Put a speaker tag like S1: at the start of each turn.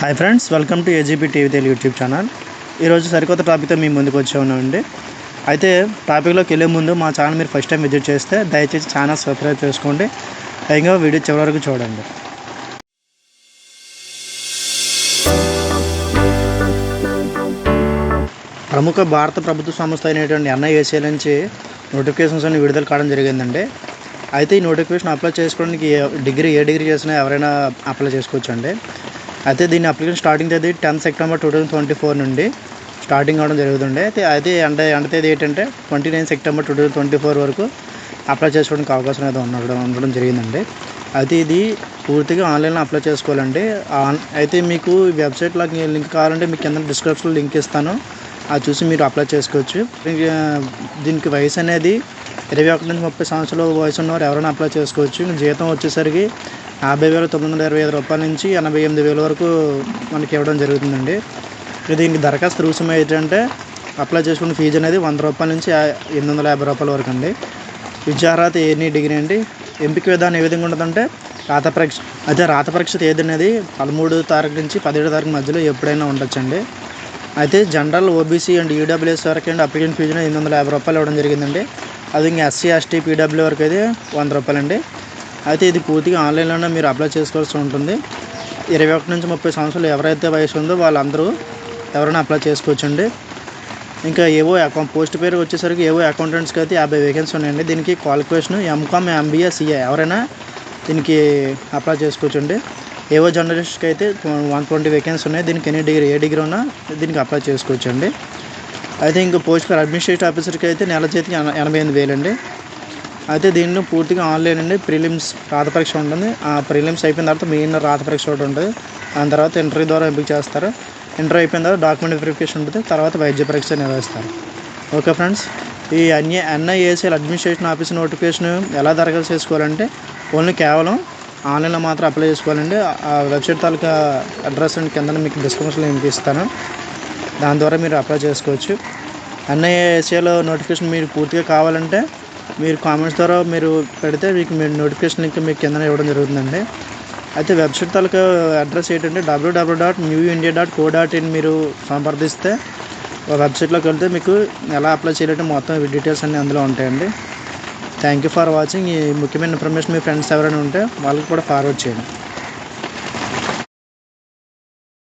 S1: Hi friends welcome to AGP TV Telugu YouTube channel ఈరోజు సరికొత్త టాపిక్తో మీ ముందుకు వచ్చే ఉన్నామండి. అయితే టాపిక్లోకి వెళ్ళే ముందు మా ఛానల్ మీరు ఫస్ట్ టైం విజిట్ చేస్తే దయచేసి ఛానల్ సబ్స్క్రైబ్ చేసుకోండి. ఇంకా వీడియో చివరి వరకు చూడండి. ప్రముఖ భారత ప్రభుత్వ సంస్థ అయినటువంటి ఎన్ఐఏసీఎల్ నుంచి నోటిఫికేషన్స్ అన్ని విడుదల కావడం జరిగిందండి. అయితే ఈ నోటిఫికేషన్ అప్లై చేసుకోవడానికి ఏ- డిగ్రీ ఏ డిగ్రీ చేసినా ఎవరైనా అప్లై చేసుకోవచ్చు అండి అయితే దీని అప్లికేషన్ స్టార్టింగ్ తేదీ tenth September two thousand twenty four నుండి స్టార్టింగ్ అవడం జరుగుతుండే. అయితే అయితే అంటే ఎండ తేదీ ఏంటంటే twenty nine September two thousand twenty four వరకు అప్లై చేసుకోవడానికి అవకాశం అయితే ఉండడం ఉండడం జరిగిందండి. అయితే ఇది పూర్తిగా ఆన్లైన్లో అప్లై చేసుకోవాలండి. ఆన్ అయితే మీకు వెబ్సైట్లో లింక్ కావాలంటే మీకు కింద డిస్క్రిప్షన్లో లింక్ ఇస్తాను. అది చూసి మీరు అప్లై చేసుకోవచ్చు. దీనికి, వయసు అనేది ఇరవై ఒకటి నుంచి ముప్పై సంవత్సరాల వయసు ఉన్నవారు ఎవరైనా అప్లై చేసుకోవచ్చు. జీతం వచ్చేసరికి యాభై వేల తొమ్మిది వందల ఇరవై ఐదు రూపాయల నుంచి ఎనభై ఎనిమిది వేల వరకు మనకి ఇవ్వడం జరుగుతుందండి. దీనికి దరఖాస్తు రుసుము ఏంటంటే అప్లై చేసుకున్న ఫీజు అనేది వంద రూపాయల నుంచి ఎనిమిది వందల యాభై రూపాయల వరకు అండి. విద్యార్హత ఎన్ని డిగ్రీ అండి? ఎంపిక విధానం ఏ విధంగా ఉంటుందంటే రాత పరీక్ష అయితే రాత పరీక్ష తేదీ అనేది పదమూడు తారీఖు నుంచి పదిహేడు తారీఖు మధ్యలో ఎప్పుడైనా ఉండొచ్చండి. అయితే జనరల్ ఓబీసీ అండ్ ఈడబ్ల్యూఎస్ వరకు అండి అప్లికేషన్ ఫీజు ఎనిమిది వందల యాభై రూపాయలు ఇవ్వడం జరిగిందండి. అది ఇంకా ఎస్సీ ఎస్టీ పీడబ్ల్యూ వరకు అయితే వంద రూపాయలండి. అయితే ఇది పూర్తిగా ఆన్లైన్లోనే మీరు అప్లై చేసుకోవాల్సి ఉంటుంది. ఇరవై ఒకటి నుంచి ముప్పై సంవత్సరాలు ఎవరైతే వయసు ఉందో వాళ్ళందరూ ఎవరైనా అప్లై చేసుకోవచ్చండి. ఇంకా ఏవో అకౌంట్ పోస్ట్ పేరు వచ్చేసరికి ఏవో అకౌంటెంట్స్కి అయితే యాభై వేకెన్సీ ఉన్నాయండి. దీనికి క్వాలిఫికేషన్ ఎంకామ్ ఎంబీఏ సిఏ ఎవరైనా దీనికి అప్లై చేసుకోవచ్చండి. ఏవో జర్నలిస్ట్కి అయితే వన్ ట్వంటీ వేకెన్సీ ఉన్నాయి. దీనికి ఎన్ని డిగ్రీ ఏ డిగ్రీ ఉన్నా దీనికి అప్లై చేసుకోవచ్చండి. అయితే ఇంకా పోస్ట్ పేరు అడ్మినిస్ట్రేటివ్ ఆఫీసర్కి అయితే నెల చేతికి ఎనభై ఎనిమిది వేలండి. అయితే దీనిలో పూర్తిగా ఆన్లైన్ అండి. ప్రిలిమ్స్ రాత పరీక్ష ఉంటుంది. ఆ ప్రిలిమ్స్ అయిపోయిన తర్వాత మెయిన్ రాత పరీక్ష ఒకటి ఉంటుంది. దాని తర్వాత ఇంటర్వ్యూ ద్వారా ఎంపిక చేస్తారు. ఇంటర్వ్యూ అయిపోయిన తర్వాత డాక్యుమెంట్ వెరిఫికేషన్ ఉంటుంది. తర్వాత వైద్య పరీక్ష నిర్వహిస్తారు. ఓకే ఫ్రెండ్స్ ఈ అన్ని ఎన్ఐఏసీఎల్ అడ్మినిస్ట్రేషన్ ఆఫీస్ నోటిఫికేషన్ ఎలా దరఖాస్తు చేసుకోవాలంటే ఓన్లీ కేవలం ఆన్లైన్లో మాత్రం అప్లై చేసుకోవాలండి. ఆ వెబ్సైట్ తాలూకా అడ్రస్ అండ్ కింద మీకు డిస్క్రిప్షన్లో లింక్ ఇస్తాను. దాని ద్వారా మీరు అప్లై చేసుకోవచ్చు. ఎన్ఐఏసీఎల్ నోటిఫికేషన్ మీరు పూర్తిగా కావాలంటే మీరు కామెంట్స్ ద్వారా మీరు పెడితే మీకు మీరు నోటిఫికేషన్ ఇంకా మీకు కింద ఇవ్వడం జరుగుతుందండి. అయితే వెబ్సైట్ తాలూకా అడ్రస్ ఏంటంటే WWW dot new India dot co dot in మీరు సంప్రదిస్తే వెబ్సైట్లోకి వెళ్తే మీకు ఎలా అప్లై చేయాలంటే మొత్తం డీటెయిల్స్ అన్నీ అందులో ఉంటాయండి. Thank you for watching. ఈ ముఖ్యమైన ఇన్ఫర్మేషన్ మీ ఫ్రెండ్స్ ఎవరైనా ఉంటే వాళ్ళకి కూడా ఫార్వర్డ్ చేయండి.